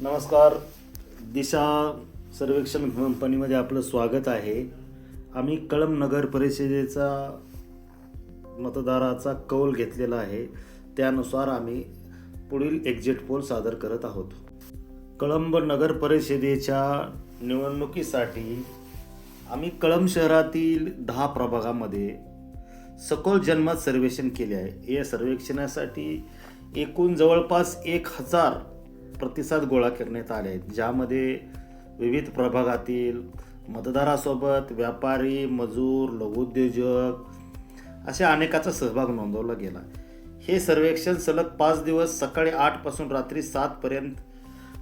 नमस्कार. दिशा सर्वेक्षण कंपनीमध्ये आपलं स्वागत आहे. आम्ही कळम नगर परिषदेचा मतदाराचा कौल घेतलेला आहे. त्यानुसार आम्ही पुढील एक्झिट पोल सादर करत आहोत. कळंब नगर परिषदेच्या निवडणुकीसाठी आम्ही कळंब शहरातील दहा प्रभागामध्ये सखोल जन्मत सर्वेक्षण केले आहे. या सर्वेक्षणासाठी एकूण जवळपास एक हजार प्रतिसाद गोळा करण्यात आले आहेत ज्यामध्ये विविध प्रभागातील मतदारासोबत व्यापारी मजूर लघुउद्योजक अशा अनेकाचा सहभाग नोंदवला गेला. हे सर्वेक्षण सलग पाच दिवस सकाळी आठपासून रात्री सातपर्यंत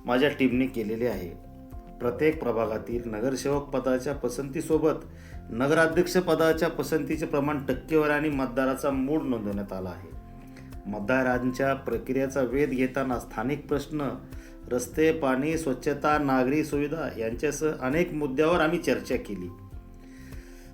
माझ्या टीमने केलेले आहे. प्रत्येक प्रभागातील नगरसेवक पदाच्या पसंतीसोबत नगराध्यक्ष पदाच्या पसंतीचे प्रमाण टक्केवारी आणि मतदाराचा मूड नोंदवण्यात आला आहे. मतदारांच्या प्रक्रियेचा वेध घेताना स्थानिक प्रश्न रस्ते पाणी स्वच्छता नागरी सुविधा यांच्यासह अनेक मुद्द्यावर आम्ही चर्चा केली.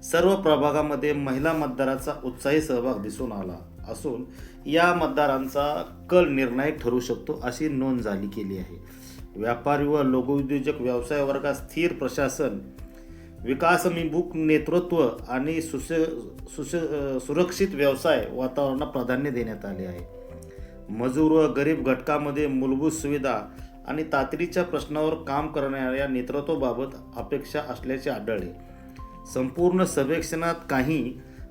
सर्व प्रभागामध्ये महिला मतदाराचा उत्साही सहभाग दिसून आला असून या मतदारांचा कल निर्णायक ठरू शकतो अशी नोंद झाली केली आहे. व्यापारी व लघुउद्योजक व्यवसाय वर्गात स्थिर प्रशासन विकासमिमुख नेतृत्व आणि सुस सुस सुरक्षित व्यवसाय वातावरणाला प्राधान्य देण्यात आले आहे. मजूर व गरीब घटकामध्ये मूलभूत सुविधा आणि तातडीच्या प्रश्नावर काम करणाऱ्या नेतृत्वाबाबत अपेक्षा असल्याचे आढळले. संपूर्ण सर्वेक्षणात काही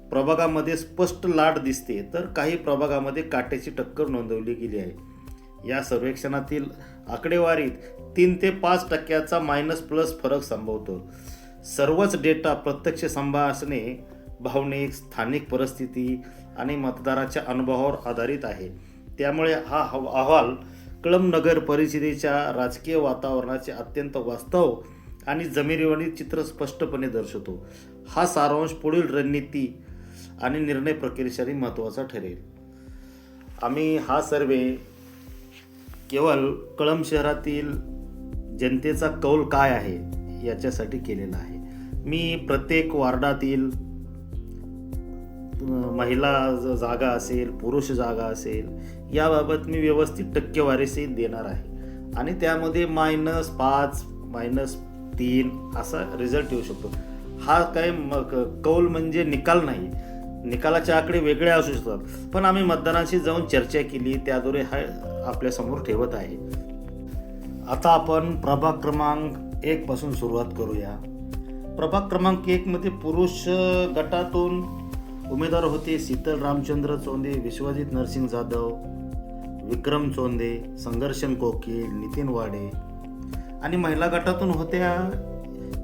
प्रभागामध्ये स्पष्ट लाट दिसते तर काही प्रभागामध्ये काट्याची टक्कर नोंदवली गेली आहे. या सर्वेक्षणातील आकडेवारीत तीन ते पाच टक्क्याचा मायनस प्लस फरक संभवतो. सर्वच डेटा प्रत्यक्ष संभाषणे भावनिक स्थानिक परिस्थिती आणि मतदाराच्या अनुभवावर आधारित आहे. त्यामुळे हा हव- अहवाल कळम नगर परिषदेच्या राजकीय वातावरणाचे अत्यंत वास्तव आणि जमिनीवरील चित्र स्पष्टपणे दर्शवतो. हा सारांश पुढील रणनीती आणि निर्णय प्रक्रियेसाठी महत्त्वाचा ठरेल. आम्ही हा सर्वे केवळ कळंब शहरातील जनतेचा कौल काय आहे याच्यासाठी केलेला आहे. मी प्रत्येक वार्डातील महिला जागा असेल पुरुष जागा असेल याबाबत मी व्यवस्थित टक्केवारीसहित देणार आहे. आणि त्यामध्ये मायनस पाच मायनस तीन असा रिझल्ट येऊ शकतो. हा काय म- क- कौल म्हणजे निकाल नाही. निकालाचे आकडे वेगळे असू शकतात. पण आम्ही मतदानाशी जाऊन चर्चा केली त्याद्वारे हा आपल्यासमोर ठेवत आहे. आता आपण प्रभाग क्रमांक एकपासून सुरुवात करूया. प्रभाग क्रमांक एक मध्ये पुरुष गटातून उमेदवार होते शीतल रामचंद्र चोंदे विश्वजित नरसिंग जाधव विक्रम चोंदे संघर्षण कोकील नितीन वाडे. आणि महिला गटातून होत्या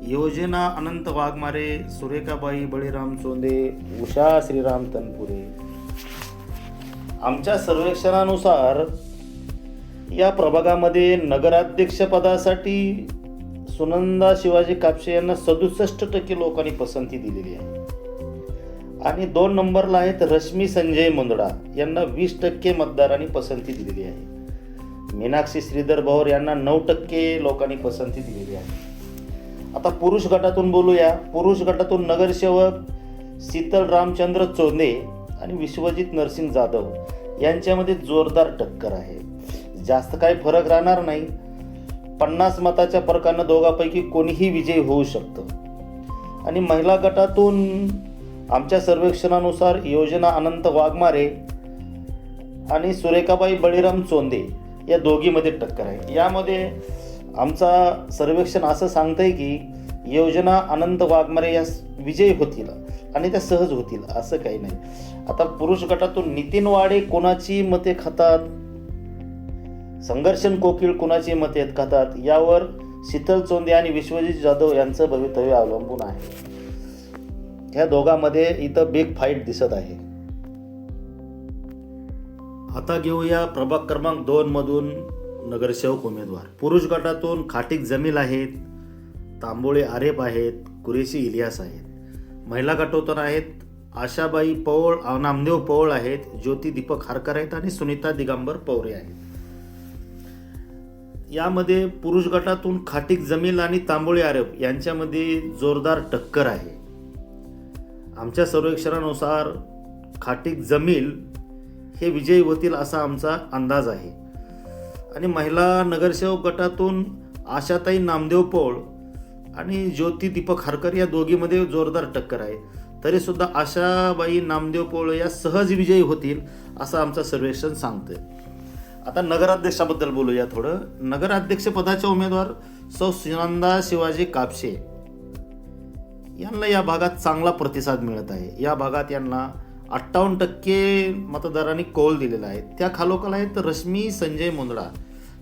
योजना अनंत वाघमारे सुरेखाबाई बळीराम चोंदे उषा श्रीराम तनपुरे. आमच्या सर्वेक्षणानुसार या प्रभागामध्ये नगराध्यक्षपदासाठी सुनंदा शिवाजी कापसे यांना सदुसष्ट टक्के लोकांनी पसंती दिलेली आहे. आणि दोन नंबरला आहेत रश्मी संजय मुंदडा. यांना वीस टक्के मतदारांनी पसंती दिलेली आहे. मीनाक्षी श्रीधर भोर यांना नऊ टक्के लोकांनी पसंती दिलेली आहे. आता पुरुष गटातून बोलूया. पुरुष गटातून नगरसेवक शीतल रामचंद्र चोंदे आणि विश्वजित नरसिंग जाधव यांच्यामध्ये जोरदार टक्कर आहे. जास्त काही फरक राहणार नाही. पन्नास मताच्या फरकानं दोघांपैकी कोणीही विजयी होऊ शकतं. आणि महिला गटातून आमच्या सर्वेक्षणानुसार योजना अनंत वाघमारे आणि सुरेखाबाई बळीराम चोंदे या दोघीमध्ये टक्कर आहे. यामध्ये आमचा सर्वेक्षण असं सांगतंय की योजना अनंत वाघमारे या विजयी होतील आणि त्या सहज होतील असं काही नाही. आता पुरुष गटातून नितीन वाडे कोणाची मते खातात? संघर्षण कोकिळ कुणाची मते खातात यावर शीतल चोंदे आणि विश्वजित जाधव यांचं भवितव्य अवलंबून आहे. ह्या दोघांमध्ये इथं बिग फाईट दिसत आहे. आता घेऊया प्रभाग क्रमांक दोन मधून नगरसेवक उमेदवार. पुरुष गटातून खाटीक जमील आहेत तांबोळे आरेप आहेत कुरेशी इलियास आहेत. महिला गटातून आहेत आशाबाई पौळ नामदेव पौळ आहेत ज्योती दीपक हारकर आहेत आणि सुनीता दिगंबर पवरे आहेत. यामध्ये पुरुष गटातून खाटीक जमील आणि तांबोळी आरेप यांच्यामध्ये जोरदार टक्कर आहे. आमच्या सर्वेक्षणानुसार खाटीक जमील हे विजयी होतील असा आमचा अंदाज आहे. आणि महिला नगरसेवक गटातून आशाताई नामदेव पोळ आणि ज्योती दीपक हरकर या दोघीमध्ये जोरदार टक्कर आहे. तरीसुद्धा आशाबाई नामदेव पोळ या सहज विजयी होतील असं आमचं सर्वेक्षण सांगतंय. आता नगराध्यक्षाबद्दल बोलूया थोडं. नगराध्यक्ष पदाचे उमेदवार सौ सुनंदा शिवाजी कापशे यांना या भागात चांगला प्रतिसाद मिळत आहे. या भागात यांना अठ्ठावन्न टक्के मतदारांनी कौल दिलेला आहे. त्या खालोखाल आहेत रश्मी संजय मुंदडा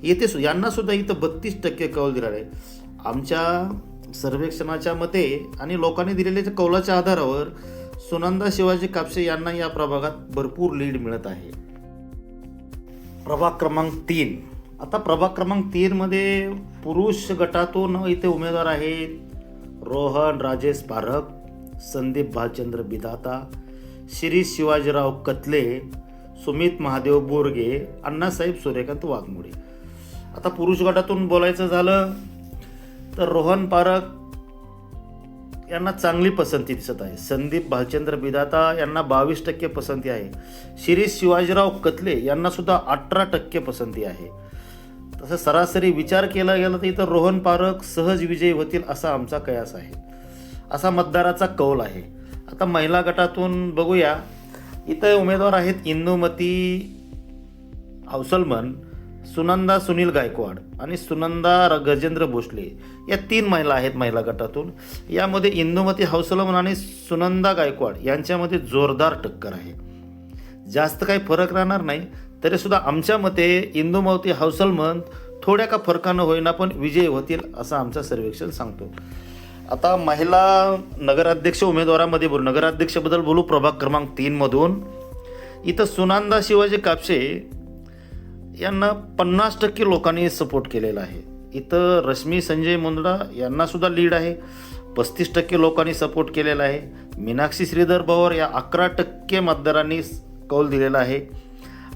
येथे सु यांना सुद्धा इथं बत्तीस टक्के कौल दिलेला आहे. आमच्या सर्वेक्षणाच्या मते आणि लोकांनी दिलेल्या कौलाच्या आधारावर सुनंदा शिवाजी कापसे यांना या प्रभागात भरपूर लीड मिळत आहे. प्रभाग क्रमांक तीन. आता प्रभाग क्रमांक तीनमध्ये पुरुष गटातून इथे उमेदवार आहेत रोहन राजेश पारख संदीप भालचंद्र बिदाता शिरीष शिवाजीराव कतले सुमित महादेव बोरगे अण्णासाहेब सूर्यकांत वाघमोडे. आता पुरुष गटातून बोलायचं झालं तर रोहन पारख यांना चांगली पसंती दिसत आहे. संदीप भालचंद्र बिदाता यांना बावीस टक्के पसंती आहे. शिरीष शिवाजीराव कतले यांनासुद्धा अठरा टक्के पसंती आहे. तसं सरासरी विचार केला गेला तर इथं रोहन पारख सहज विजयी होतील असा आमचा कयास आहे. असा मतदाराचा कौल आहे. आता महिला गटातून बघूया. इथं उमेदवार आहेत इंदुमती हौसलमन सुनंदा सुनील गायकवाड आणि सुनंदा गजेंद्र भोसले या तीन महिला आहेत महिला गटातून. यामध्ये इंदुमती हौसलमन आणि सुनंदा गायकवाड यांच्यामध्ये जोरदार टक्कर आहे. जास्त काही फरक राहणार नाही तरीसुद्धा आमच्या मते इंदुमती हौसलमन थोड्या का फरकानं होईना पण विजयी होतील असं आमचं सर्वेक्षण सांगतो. आता महिला नगराध्यक्ष उमेदवारामध्ये बोलू. नगराध्यक्षबद्दल बोलू प्रभाग क्रमांक तीनमधून. इथं सुनंदा शिवाजी कापशे यांना पन्नास टक्के लोकांनी सपोर्ट केलेला आहे. इथं रश्मी संजय मुंदडा यांनासुद्धा लीड आहे. पस्तीस टक्के लोकांनी सपोर्ट केलेला आहे. मीनाक्षी श्रीधर पवार या अकरा टक्के मतदारांनी कौल दिलेला आहे.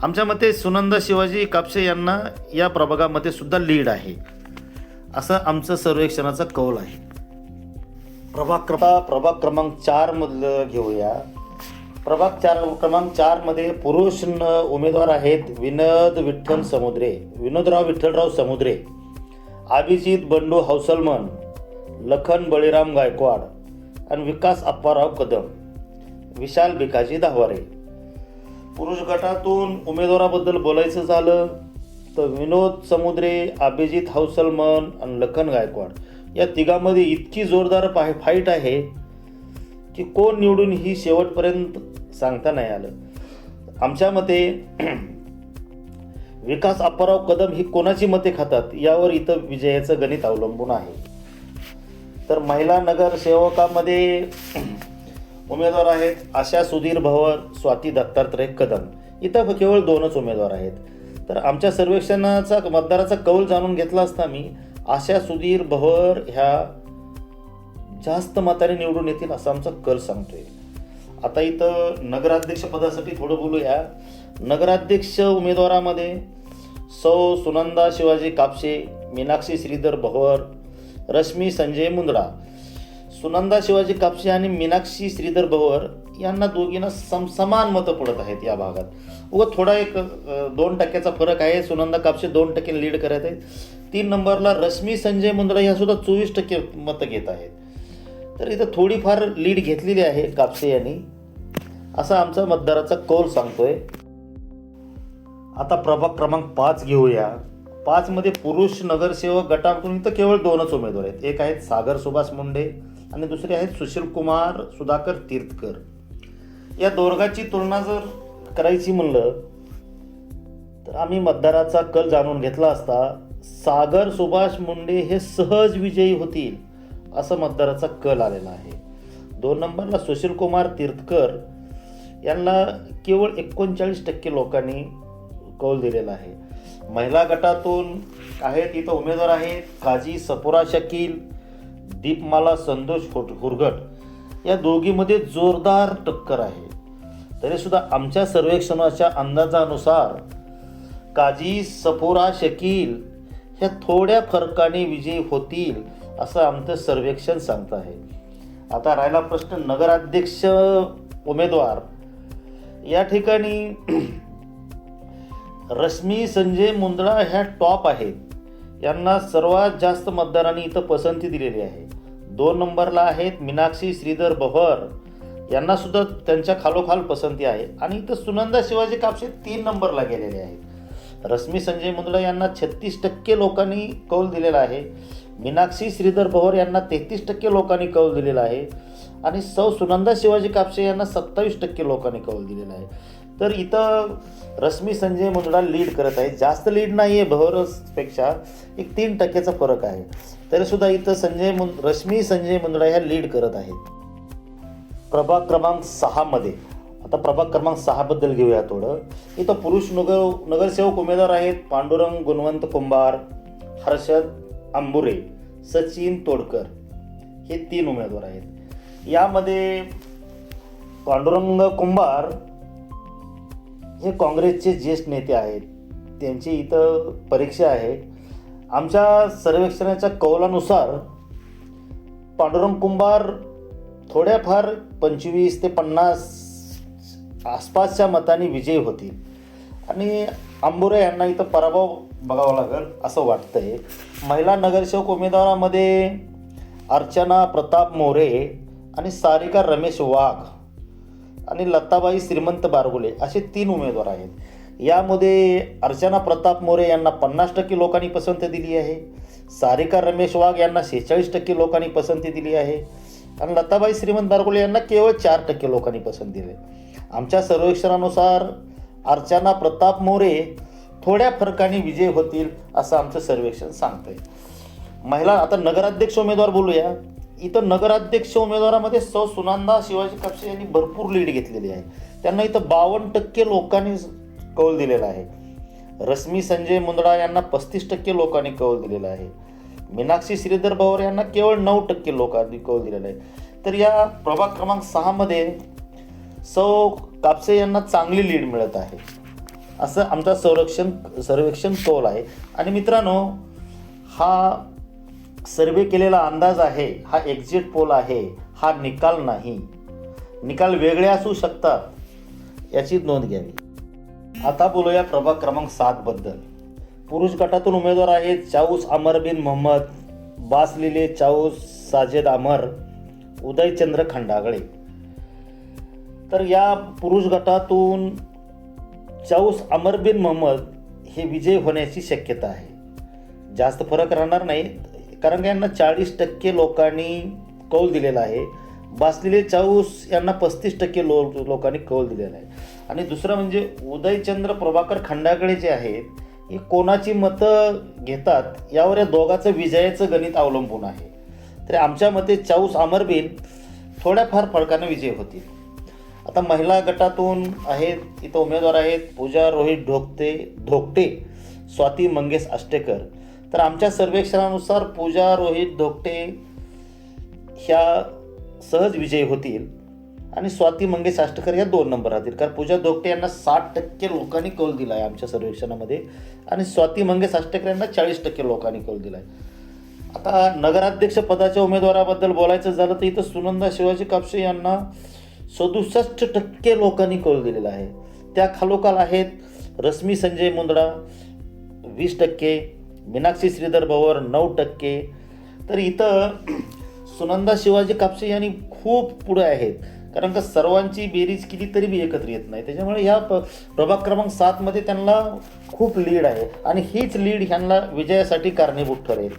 आमच्या मते सुनंदा शिवाजी कापसे यांना या प्रभागामध्ये सुद्धा लीड आहे. असं आमचं सर्वेक्षणाचा कौल आहे. प्रभाग क्रमांक प्रभाग क्रमांक चारमधलं घेऊया. प्रभाग चार क्रमांक चारमध्ये पुरुष न- उमेदवार आहेत विनोद विठ्ठल समुद्रे. विनोदराव विठ्ठलराव समुद्रे. अभिजित बंडू हौसलमन. लखन बळीराम गायकवाड. आणि विकास अप्पाराव कदम. विशाल भिकाजी दहवारे पुरुष गटातून उमेदवाराबद्दल बोलायचं झालं तर विनोद समुद्रे अभिजित हौसलमन आणि लखन गायकवाड. या तिघांमध्ये इतकी जोरदार पाय फाईट आहे की कोण निवडून ही शेवटपर्यंत सांगता नाही आलं. आमच्या मते विकास अप्पाराव कदम ही कोणाची मते खातात यावर इथं विजयाचं गणित अवलंबून आहे. तर महिला नगरसेवकामध्ये उमेदवार आहेत आशा सुधीर भवर स्वाती दत्तात्रय कदम. इथं केवळ दोनच उमेदवार आहेत. तर आमच्या सर्वेक्षणाचा मतदाराचा कौल जाणून घेतला असता मी आशा सुधीर भवर ह्या जास्त मताने निवडून येतील असा आमचा कल सांगतोय. आता इथं नगराध्यक्ष पदासाठी थोडं बोलूया. नगराध्यक्ष उमेदवारामध्ये सौ सुनंदा शिवाजी कापशे मीनाक्षी श्रीधर भवर रश्मी संजय मुंद्रा. सुनंदा शिवाजी कापशे आणि मीनाक्षी श्रीधर भवर यांना दोघींना सम समान मतं पडत आहेत या भागात. व थोडा एक दोन टक्क्याचा फरक आहे. सुनंदा कापशे दोन टक्के लीड करत आहेत. तीन नंबरला रश्मी संजय मुंद्रा ह्यासुद्धा चोवीस टक्के मतं घेत आहेत. तर इथं थोडीफार लीड घेतलेली आहे कापसे यांनी. असा आमचा मतदाराचा कौल सांगतोय. आता प्रभाग क्रमांक पाच घेऊया. पाचमध्ये पुरुष नगरसेवक गटाकडून इथं केवळ दोनच उमेदवार आहेत. एक आहेत सागर सुभाष मुंडे आणि दुसरे आहेत सुशील कुमार सुधाकर तीर्थकर. या दोघांची तुलना जर करायची म्हणलं तर आम्ही मतदाराचा कल जाणून घेतला असता सागर सुभाष मुंडे हे सहज विजयी होतील. असं मतदाराचा कल आलेला आहे. दोन नंबरला सुशील कुमार तीर्थकर यांना केवळ एकोणचाळीस टक्के लोकांनी कौल दिलेला आहे. महिला गटातून आहेत इथं उमेदवार आहेत काजी सपुरा शकील दीपमाला संतोष हुर- हुरगट. या दोघीमध्ये जोरदार टक्कर आहे. तरीसुद्धा आमच्या सर्वेक्षणाच्या अंदाजानुसार काजी सपुरा शकील ह्या थोड्या फरकाने विजयी होतील असं आमचं सर्वेक्षण सांगत आहे. आता राहिला प्रश्न नगराध्यक्ष उमेदवार. या ठिकाणी रश्मी संजय मुंदळा ह्या टॉप आहेत. यांना सर्वात जास्त मतदारांनी इथं पसंती दिलेली आहे. दोन नंबरला आहेत मीनाक्षी श्रीधर बहर. यांना सुद्धा त्यांच्या खालोखाल पसंती आहे. आणि इथं सुनंदा शिवाजी कापसे तीन नंबरला गेलेले आहेत. रश्मी संजय मुंदळा यांना छत्तीस टक्के लोकांनी कौल दिलेला आहे. मीनाक्षी श्रीधर पवार यांना तेहतीस टक्के लोकांनी कौल दिलेला आहे. आणि सौ सुनंदा शिवाजी कापसे यांना सत्तावीस टक्के लोकांनी कौल दिलेला आहे. तर इथं रश्मी संजय मुंदडा लीड करत आहे. जास्त लीड नाही आहे बहरसपेक्षा एक तीन टक्क्याचा फरक आहे. तरीसुद्धा इथं संजय मुं रश्मी संजय मुंदडा ह्या लीड करत आहेत. प्रभाग क्रमांक सहामध्ये आता प्रभाग क्रमांक सहाबद्दल घेऊया थोडं. इथं पुरुष नगर नगरसेवक उमेदवार आहेत. पांडुरंग गुणवंत कुंभार हर्षद आंबुरे सचिन तोडकर हे तीन उमेदवार आहेत. यामध्ये पांडुरंग कुंभार हे काँग्रेसचे ज्येष्ठ नेते आहेत. त्यांची इथं परीक्षा आहे. आमच्या सर्वेक्षणाच्या कौलानुसार पांडुरंग कुंभार थोड्याफार पंचवीस ते पन्नास आसपासच्या मताने विजयी होतील. आणि आंबुरे यांना इथं पराभव बघावं लागेल. असं वाटतंय. महिला नगरसेवक उमेदवारामध्ये अर्चना प्रताप मोरे आणि सारिका रमेश वाघ आणि लताबाई श्रीमंत बारगुले असे तीन उमेदवार आहेत. यामध्ये अर्चना प्रताप मोरे यांना पन्नास टक्के लोकांनी पसंती दिली आहे. सारिका रमेश वाघ यांना शेहेचाळीस टक्के लोकांनी पसंती दिली आहे. आणि लताबाई श्रीमंत बारगुले यांना केवळ चार टक्के लोकांनी पसंती दिली आमच्या सर्वेक्षणानुसार अर्चना प्रताप मोरे थोड्या फरकाने विजय होतील असं आमचं सर्वेक्षण सांगतंय. महिला आता नगराध्यक्ष उमेदवार बोलूया. इथं नगराध्यक्ष उमेदवारामध्ये सौ सुनंदा शिवाजी कापसे यांनी भरपूर लीड घेतलेली आहे. त्यांना इथं बावन्न टक्के लोकांनी कौल दिलेला आहे. रश्मी संजय मुंदडा यांना पस्तीस टक्के लोकांनी कौल दिलेला आहे. मीनाक्षी श्रीधर पवार यांना केवळ नऊ टक्के लोकांनी कौल दिलेला आहे. तर या प्रभाग क्रमांक सहामध्ये सौ कापसे यांना चांगली लीड मिळत आहे. असं आमचा संरक्षण सर्वेक्षण कौल आहे. आणि मित्रांनो हा सर्वे केलेला अंदाज आहे हा एक्झिट पोल आहे हा निकाल नाही. निकाल वेगळे असू शकतात याची नोंद घ्यावी. आता बोलूया प्रभाग क्रमांक सातबद्दल पुरुष गटातून उमेदवार आहेत चाऊस अमर बिन मोहम्मद बासलेले चाऊस साजेद अमर उदयचंद्र खंडागळे. तर या पुरुष गटातून चाऊस अमर बिन मोहम्मद हे विजय होण्याची शक्यता आहे. जास्त फरक राहणार नाही कारण का यांना चाळीस टक्के लोकांनी कौल दिलेला आहे. बासलेले चाऊस यांना पस्तीस टक्के लो लोकांनी कौल दिलेला आहे. आणि दुसरं म्हणजे उदयचंद्र प्रभाकर खंडाकडे जे आहेत हे कोणाची मतं घेतात यावर या दोघाचं विजयाचं गणित अवलंबून आहे. तर आमच्या मते चाऊस अमरबीन थोड्याफार फरकानं विजय होतील. आता महिला गटातून आहेत इथं उमेदवार आहेत पूजा रोहित ढोकते धोकटे स्वाती मंगेश आष्टेकर. तर आमच्या सर्वेक्षणानुसार पूजा रोहित धोकटे ह्या सहज विजयी होतील आणि स्वाती मंगेश आष्टेकर या दोन नंबर राहतील. कारण पूजा धोकटे यांना साठ टक्के लोकांनी कौल दिला आहे आमच्या सर्वेक्षणामध्ये आणि स्वाती मंगेश आष्टेकर यांना चाळीस टक्के लोकांनी कौल दिला आहे आता नगराध्यक्ष पदाच्या उमेदवाराबद्दल बोलायचं झालं तर इथं सुनंदा शिवाजी कापसे यांना सदुसष्ट टक्के लोकांनी कौल दिलेला आहे. त्या खालोखाल आहेत रश्मी संजय मुंदडा वीस टक्के मीनाक्षी श्रीधर भवर नऊ टक्के. तर इथं सुनंदा शिवाजी कापसे यांनी खूप पुढे आहेत. कारण का सर्वांची बेरीज किती तरी बी एकत्र येत नाही. त्याच्यामुळे ह्या प प्रभाग क्रमांक सातमध्ये त्यांना खूप लीड आहे. आणि हीच लीड ह्यांना विजयासाठी कारणीभूत ठरेल.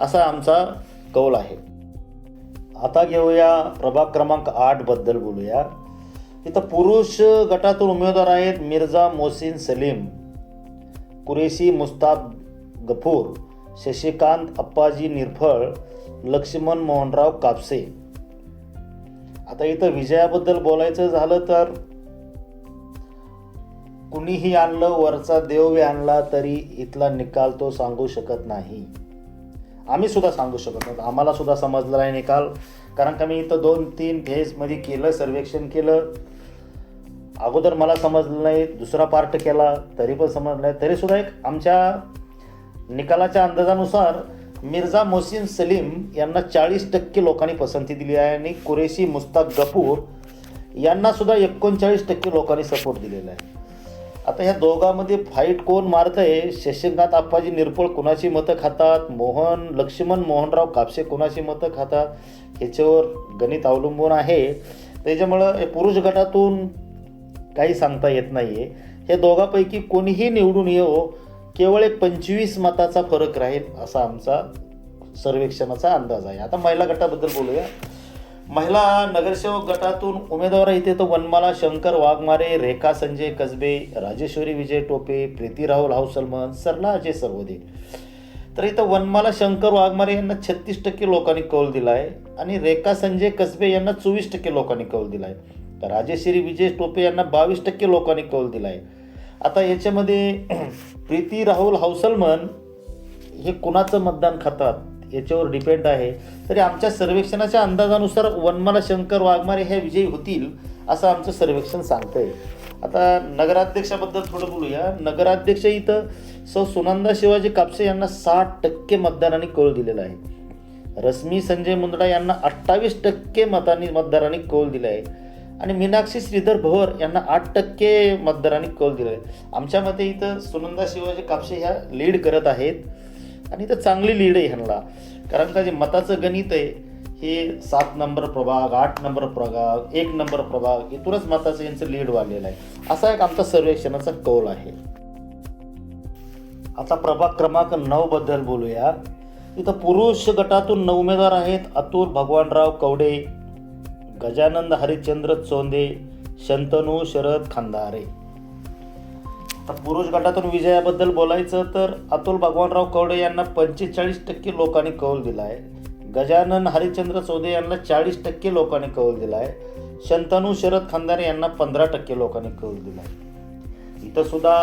असा आमचा कौल आहे. आता घेऊया प्रभाग क्रमांक आठबद्दल बोलूया. इथं पुरुष गटातून उमेदवार आहेत मिर्झा मोहसिन सलीम कुरेशी मुस्ताब गफूर शशिकांत अप्पाजी निर्फळ लक्ष्मण मोहनराव कापसे. आता इथं विजयाबद्दल बोलायचं झालं तर कुणीही आणलं वरचा देव आणला तरी इथला निकाल तो सांगू शकत नाही. आम्ही सुद्धा सांगू शकत नव्हतो. आम्हाला सुद्धा समजला नाही निकाल. कारण का मी इथं दोन तीन फेजमध्ये केलं सर्वेक्षण केलं. अगोदर मला समजलं नाही दुसरा पार्ट केला तरी पण समजलं नाही. तरी सुद्धा एक आमच्या निकालाच्या अंदाजानुसार मिर्झा मोहसिन सलीम यांना चाळीस टक्के लोकांनी पसंती दिली आहे आणि कुरेशी मुस्ताक गफूर यांना सुद्धा एकोणचाळीस टक्के लोकांनी सपोर्ट दिलेला आहे. आता ह्या दोघांमध्ये फाईट कोण मारतंय शशिकांत आप्पाजी निरपोळ कुणाची मतं खातात? मोहन लक्ष्मण मोहनराव कापसे कुणाची मतं खातात? ह्याच्यावर गणित अवलंबून आहे. त्याच्यामुळं पुरुष गटातून काही सांगता येत नाही आहे हे दोघांपैकी कोणीही निवडून येवो केवळ एक पंचवीस मताचा फरक राहील असा आमचा सर्वेक्षणाचा अंदाज आहे. आता महिला गटाबद्दल बोलूया. महिला नगरसेवक गटातून उमेदवार इथे तर वनमाला शंकर वाघमारे रेखा संजय कसबे राजेश्वरी विजय टोपे प्रीती राहुल हाऊसलमन सरला अजय सर्वदे तर इथं वनमाला शंकर वाघमारे यांना छत्तीस टक्के लोकांनी कौल दिला आहे आणि रेखा संजय कसबे यांना चोवीस टक्के लोकांनी कौल दिला आहे तर राजेश्वरी विजय टोपे यांना बावीस टक्के लोकांनी कौल दिला आहे आता याच्यामध्ये प्रीती राहुल हाऊसलमन हे कुणाचं मतदान खातात? याच्यावर डिपेंड आहे. तरी आमच्या सर्वेक्षणाच्या अंदाजानुसार वनमाला शंकर वाघमारे हे विजयी होतील असं आमचं सर्वेक्षण सांगतंय. आता नगराध्यक्षाबद्दल थोडं बोलूया. नगराध्यक्ष इथं सौ सुनंदा शिवाजी कापसे यांना साठ टक्के मतदारांनी कौल दिलेला आहे. रश्मी संजय मुंदडा यांना अठ्ठावीस टक्के मतांनी मतदारांनी कौल दिला आहे आणि मीनाक्षी श्रीधर भोर यांना आठ टक्के मतदारांनी कौल दिला आहे आमच्या मते इथं सुनंदा शिवाजी कापसे ह्या लीड करत आहेत. आणि इथं चांगली लीड आहे ह्यांना. कारण का जे मताचं गणित आहे हे सात नंबर प्रभाग आठ नंबर प्रभाग एक नंबर प्रभाग इथूनच मताचं यांचं लीड वाढलेलं आहे. असा एक आमचा सर्वेक्षणाचा कौल आहे. आता प्रभाग क्रमांक नऊ बद्दल बोलूया. इथं पुरुष गटातून नऊ उमेदवार आहेत. अतुल भगवानराव कवडे गजानंद हरिश्चंद्र चोंदे शंतनू शरद खांदारे. आता पुरुष गटातून विजयाबद्दल बोलायचं तर अतुल भगवानराव कवडे यांना पंचेचाळीस टक्के लोकांनी कौल दिला आहे गजानन हरिश्चंद्र चौधरी यांना चाळीस टक्के लोकांनी कौल दिला आहे शंतनू शरद खांदारे यांना पंधरा टक्के लोकांनी कौल दिला आहे इथं सुद्धा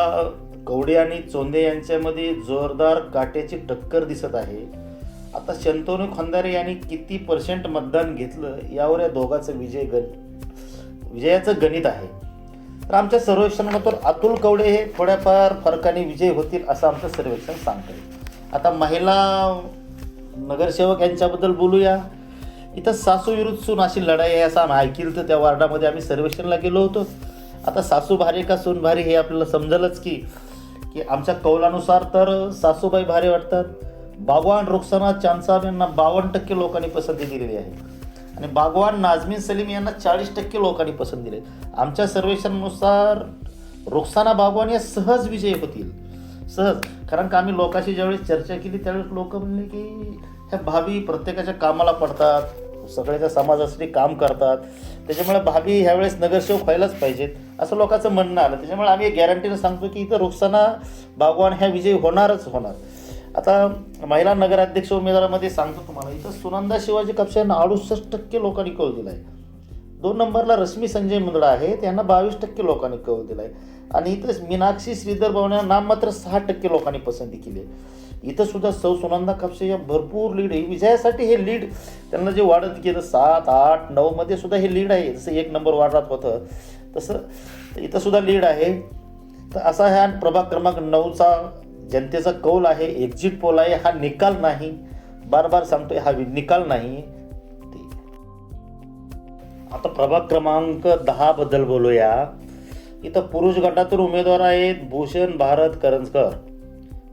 कवडे आणि चोंदे यांच्यामध्ये जोरदार काट्याची टक्कर दिसत आहे. आता शंतनू खंदारे यांनी किती पर्सेंट मतदान घेतलं यावर या दोघांचं विजय गण विजयाचं गणित आहे. तर आमच्या सर्वेक्षणानंतर अतुल कवडे हे थोड्याफार फरकाने विजय होतील असं आमचं सर्वेक्षण सांगतं आता महिला नगरसेवक यांच्याबद्दल बोलूया. इथं सासू विरुद्ध सून अशी लढाई आहे असं आम्ही ऐकलं तर त्या वार्डामध्ये आम्ही सर्वेक्षणला गेलो होतो. आता सासू भारी का सून भारी हे आपल्याला समजलंच की की आमच्या कौलानुसार तर सासूबाई भारी वाटतात. बागवान रुखसाना चांदसाब यांना बावन्न टक्के लोकांनी पसंती दिलेली आहे. आणि बागवान नाझमीन सलीम यांना चाळीस टक्के लोकांनी पसंत दिले. आमच्या सर्वेक्षणानुसार रुखसाना बागवान या सहज विजयी होतील. सहज. कारण का आम्ही लोकांशी ज्यावेळेस चर्चा केली त्यावेळेस लोक म्हणले की ह्या भाभी प्रत्येकाच्या कामाला पडतात. सगळ्याच्या समाजासाठी काम करतात. त्याच्यामुळे भाभी ह्यावेळेस नगरसेवक व्हायलाच पाहिजेत. असं लोकांचं म्हणणं आलं. त्याच्यामुळे आम्ही गॅरंटीनं सांगतो की इथं रुखसाना बागवान ह्या विजयी होणारच होणार. आता महिला नगराध्यक्ष उमेदवारामध्ये सांगतो तुम्हाला इथं सुनंदा शिवाजी कापसे यांना अडुसष्ट टक्के लोकांनी कौल दिला आहे दोन नंबरला रश्मी संजय मुंदडा आहे त्यांना बावीस टक्के लोकांनी कौल दिला आहे आणि इथं मीनाक्षी श्रीधर भवन नाममात्र नाम मात्र सहा टक्के लोकांनी पसंती केली आहे. इथं सुद्धा सौ सुनंदा कापसे या भरपूर लीड आहे. विजयासाठी हे लीड त्यांना जे वाढत गेलं सात आठ नऊमध्ये सुद्धा हे लीड आहे. जसं एक नंबर वाढत होतं तसं इथं सुद्धा लीड आहे. तर असा ह्या प्रभाग क्रमांक नऊचा जनतेचा कौल आहे एक्झिट पोल आहे हा निकाल नाही. बार बार सांगतोय हा वि- निकाल नाही. आता प्रभाग क्रमांक दहा बद्दल बोलूया. इथं पुरुष गटातून उमेदवार आहेत भूषण भारत करंजकर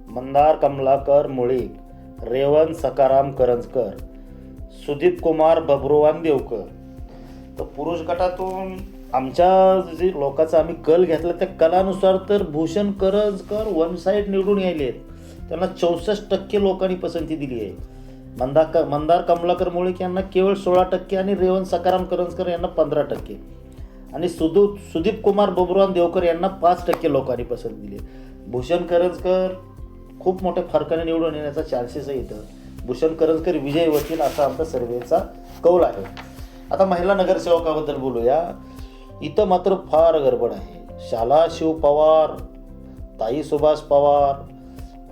मंदार कमलाकर मुळीक रेवन सकाराम करंजकर सुदीप कुमार बबरुवान देवकर. तर पुरुष गटातून आमच्या जे लोकांचा आम्ही कल घेतला त्या कलानुसार तर भूषण करजकर वन साईड निवडून यायले आहेत त्यांना चौसष्ट टक्के लोकांनी पसंती दिली आहे. मंदार मंदार कमलाकर मुळीक यांना केवळ सोळा टक्के आणि रेवन सकाराम करंजकर यांना पंधरा टक्के. आणि सुदू सुदीप कुमार बबरुवान देवकर यांना पाच टक्के लोकांनी पसंत दिली भूषण करंजकर खूप मोठ्या फरकाने निवडून येण्याचा चान्सेस आहे इथं. भूषण करंजकर विजय होतील असा आमचा सर्वेचा कौल आहे. आता महिला नगरसेवकाबद्दल बोलूया. इथं मात्र फार गडबड आहे. शाला शिव पवार ताई सुभाष पवार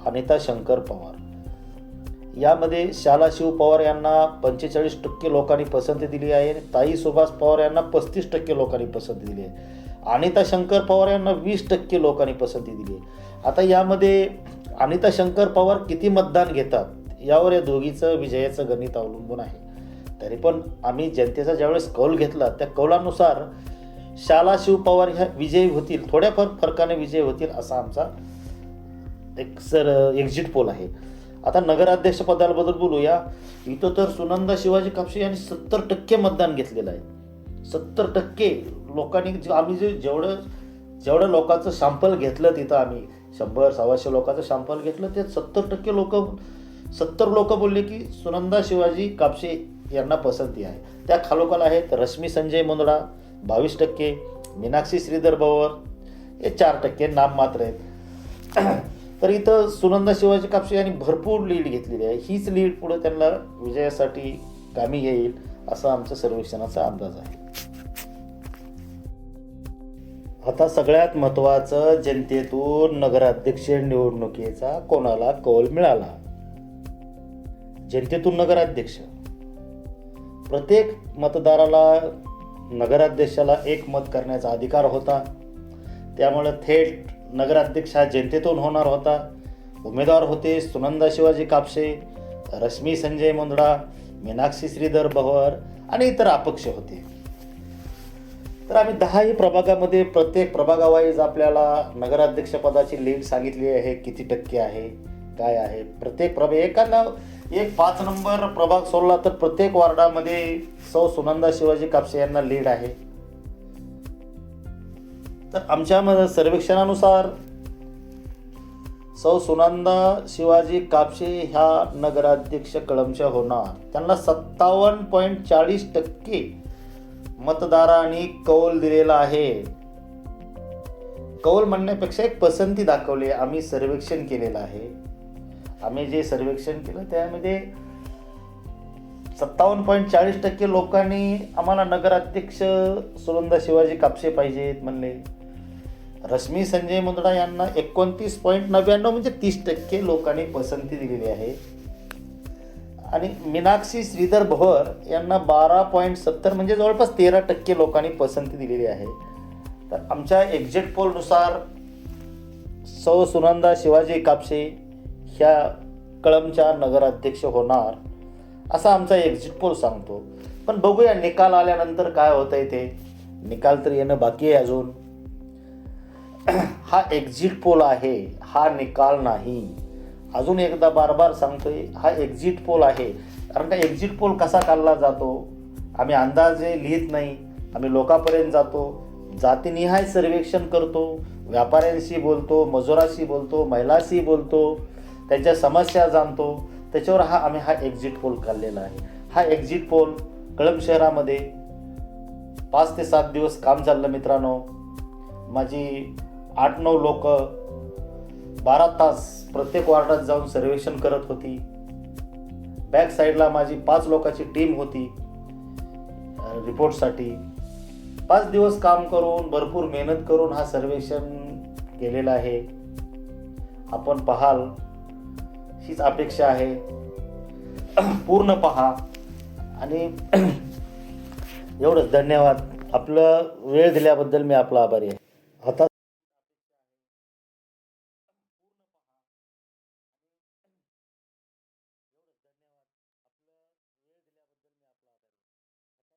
अनिता शंकर पवार. यामध्ये शाला शिव पवार यांना पंचेचाळीस टक्के लोकांनी पसंती दिली आहे. ताई सुभाष पवार यांना पस्तीस टक्के लोकांनी पसंती दिली आहे. अनिता शंकर पवार यांना वीस टक्के लोकांनी पसंती दिली आहे. आता यामध्ये अनिता शंकर पवार किती मतदान घेतात यावर या दोघीचं विजयाचं गणित अवलंबून आहे. तरी पण आम्ही जनतेचा ज्यावेळेस कौल घेतला त्या कौलानुसार शाला शिव पवार ह्या विजयी होतील थोड्याफार फरकाने विजयी होतील असा आमचा एक सर एक्झिट पोल आहे. आता नगराध्यक्षपदाबद्दल बोलूया. इथं तर सुनंदा शिवाजी कापसे यांनी सत्तर टक्के मतदान घेतलेलं आहे. सत्तर टक्के लोकांनी जे- आम्ही जे जेवढं जेवढं लोकांचं शॅम्पल घेतलं तिथं आम्ही शंभर सव्वाशे लोकांचं शॅम्पल घेतलं ते सत्तर टक्के लोक सत्तर लोक बोलले की सुनंदा शिवाजी कापसे यांना पसंती आहे. त्या खालोखाल आहेत रश्मी संजय मुंदडा बावीस टक्के मीनाक्षी श्रीधर भवर हे चार टक्के नाम मात्र आहेत. तर इथं सुनंदा शिवाजी कापशी यांनी भरपूर लीड घेतलेली आहे. हीच लीड पुढे त्यांना विजयासाठी कामी येईल असा आमचा सर्वेक्षणाचा अंदाज आहे. आता सगळ्यात महत्त्वाचं जनतेतून नगराध्यक्ष निवडणुकीचा कोणाला कौल मिळाला? जनतेतून नगराध्यक्ष. प्रत्येक मतदाराला नगराध्यक्षाला एक मत करण्याचा अधिकार होता. त्यामुळे थेट नगराध्यक्ष हा जनतेतून होणार होता. उमेदवार होते सुनंदा शिवाजी कापसे रश्मी संजय मुंदडा मीनाक्षी श्रीधर बहर आणि इतर अपक्ष होते. तर आम्ही दहाही प्रभागामध्ये प्रत्येक प्रभागावाईज आपल्याला नगराध्यक्षपदाची लीड सांगितली आहे किती टक्के आहे काय आहे. प्रत्येक प्रभाग एकाला एक पाच नंबर प्रभाग सोडला तर प्रत्येक वार्डामध्ये सौ सुनंदा शिवाजी कापसे यांना लीड आहे. तर आमच्या सर्वेक्षणानुसार सौ सुनंदा शिवाजी कापसे ह्या नगराध्यक्ष कळमच्या होणार. त्यांना सत्तावन्न पॉईंट चाळीस टक्के मतदारांनी कौल दिलेला आहे. कौल म्हणण्यापेक्षा एक पसंती दाखवली आहे. आम्ही सर्वेक्षण केलेलं आहे. आम्ही जे सर्वेक्षण केलं त्यामध्ये सत्तावन्न पॉईंट चाळीस टक्के लोकांनी आम्हाला नगराध्यक्ष सुनंदा शिवाजी कापसे पाहिजेत म्हणले. रश्मी संजय मुंदडा यांना एकोणतीस पॉईंट नव्याण्णव म्हणजे तीस टक्के लोकांनी पसंती दिलेली आहे. आणि मीनाक्षी श्रीधर भवर यांना बारा पॉईंट सत्तर म्हणजे जवळपास तेरा टक्के लोकांनी पसंती दिलेली आहे. तर आमच्या एक्झिट पोलनुसार सौ सुनंदा शिवाजी कापसे ह्या कळमच्या नगराध्यक्ष होणार असा आमचा एक्झिट पोल सांगतो. पण बघूया निकाल आल्यानंतर काय होत आहे ते. निकाल तर येणं बाकी आहे अजून. हा एक्झिट पोल आहे हा निकाल नाही. अजून एकदा बार बार सांगतोय हा एक्झिट पोल आहे. कारण का एक्झिट पोल कसा काढला जातो? आम्ही अंदाजे लिहित नाही. आम्ही लोकांपर्यंत जातो. जातीनिहाय सर्वेक्षण करतो. व्यापाऱ्यांशी बोलतो मजुराशी बोलतो महिलाशी बोलतो. त्यांच्या समस्या जाणतो. त्याच्यावर हा आम्ही हा एक्झिट पोल काढलेला आहे. हा एक्झिट पोल कळंब शहरामध्ये पाच ते सात दिवस काम चाललं मित्रांनो. माझी आठ नऊ लोक बारा तास प्रत्येक वार्डात जाऊन सर्वेक्षण करत होती. बॅक साईडला माझी पाच लोकांची टीम होती रिपोर्टसाठी. पाच दिवस काम करून भरपूर मेहनत करून हा सर्वेक्षण केलेला आहे. आपण पाहाल हीच अपेक्षा आहे. पूर्ण पहा. आणि एवढंच. धन्यवाद. आपलं वेळ दिल्याबद्दल मी आपला आभारी आहे.